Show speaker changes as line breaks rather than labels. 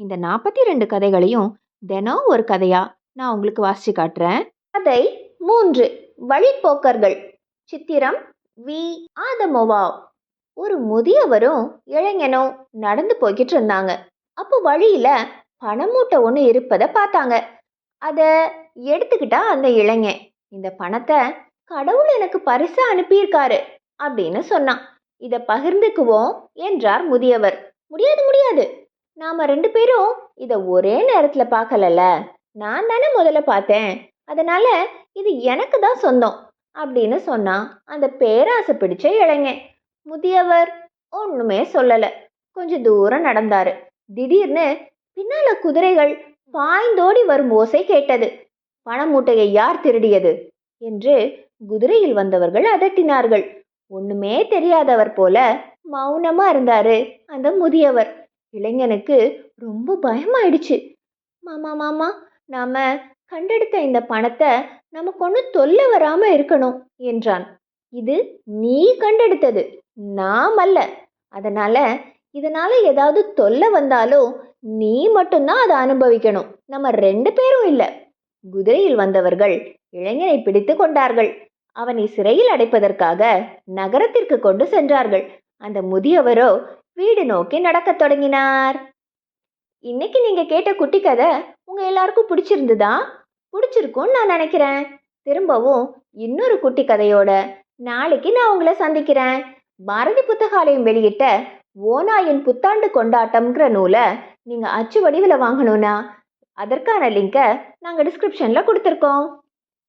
இந்த நாற்பத்தி ரெண்டு கதைகளையும் தினம் ஒரு கதையா நான் உங்களுக்கு வாசிச்சு காட்டுறேன். கதை மூன்று. வழிப்போக்கர்கள். சித்திரம் வி. ஆதமோவா ஒரு முதியவரும் இளைஞனும் நடந்து போய்கிட்டு இருந்தாங்க. அப்போ வழியில பணமூட்டை ஒன்று இருப்பதை பார்த்தாங்க. அதை எடுத்துக்கிட்டா அந்த இளைஞன் இந்த பணத்தை கடவுள் எனக்கு பரிசா அனுப்பியிருக்காரு அப்படின்னு சொன்னான். இதை பகிர்ந்துக்குவோம் என்றார் முதியவர். முடியாது முடியாது. நாம ரெண்டு பேரும் இதை ஒரே நேரத்துல பார்க்கலல்ல நான் தானே முதல்ல பார்த்தேன். அதனால இது எனக்கு தான் சொந்தம் அப்படின்னு சொன்னான் அந்த பேராசை பிடிச்ச இளைஞன். முதியவர் ஒண்ணுமே சொல்லல. கொஞ்சம் தூரம் நடந்தாரு. திடீர்னு பின்னால குதிரைகள் பாய்ந்தோடி வரும் ஓசை கேட்டது. பணமூட்டையை யார் திருடியது? என்று குதிரையில் வந்தவர்கள் அதட்டினார்கள். ஒண்ணுமே தெரியாதவர் போல மௌனமா இருந்தாரு அந்த முதியவர். இளைஞனுக்கு ரொம்ப பயமாயிடுச்சு. மாமா மாமா நாம கண்டெடுத்த இந்த பணத்தை நமக்கு ஒன்றும் தொல்லை வராம இருக்கணும் என்றான். இது நீ கண்டெடுத்தது நாம் அல்ல. அதனால இதனால ஏதாவது தொல்லை வந்தாலும் நீ மட்டும்தான் அதை அனுபவிக்கணும். நம்ம ரெண்டு பேரும் இல்லை. குதிரையில் வந்தவர்கள் இளைஞனை பிடித்து கொண்டார்கள். அவனை சிறையில் அடைப்பதற்காக நகரத்திற்கு கொண்டு சென்றார்கள். அந்த முதியவரோ வீடு நோக்கி நடக்கத் தொடங்கினார். இன்னைக்கு நீங்க கேட்ட குட்டி கதை உங்க எல்லாருக்கும் பிடிச்சிருந்துதா? பிடிச்சிருக்கும்னு நான் நினைக்கிறேன். திரும்பவும் இன்னொரு குட்டி கதையோட நாளைக்கு நான் உங்களை சந்திக்கிறேன். பாரதி புத்தகாலயம் வெளியிட்ட ஓநாயின் புத்தாண்டு கொண்டாட்டம்ங்கிற நூலை நீங்கள் அச்சு வடிவில் வாங்கணும்னா அதற்கான லிங்கை நாங்கள் டிஸ்கிரிப்ஷனில் கொடுத்துருக்கோம்.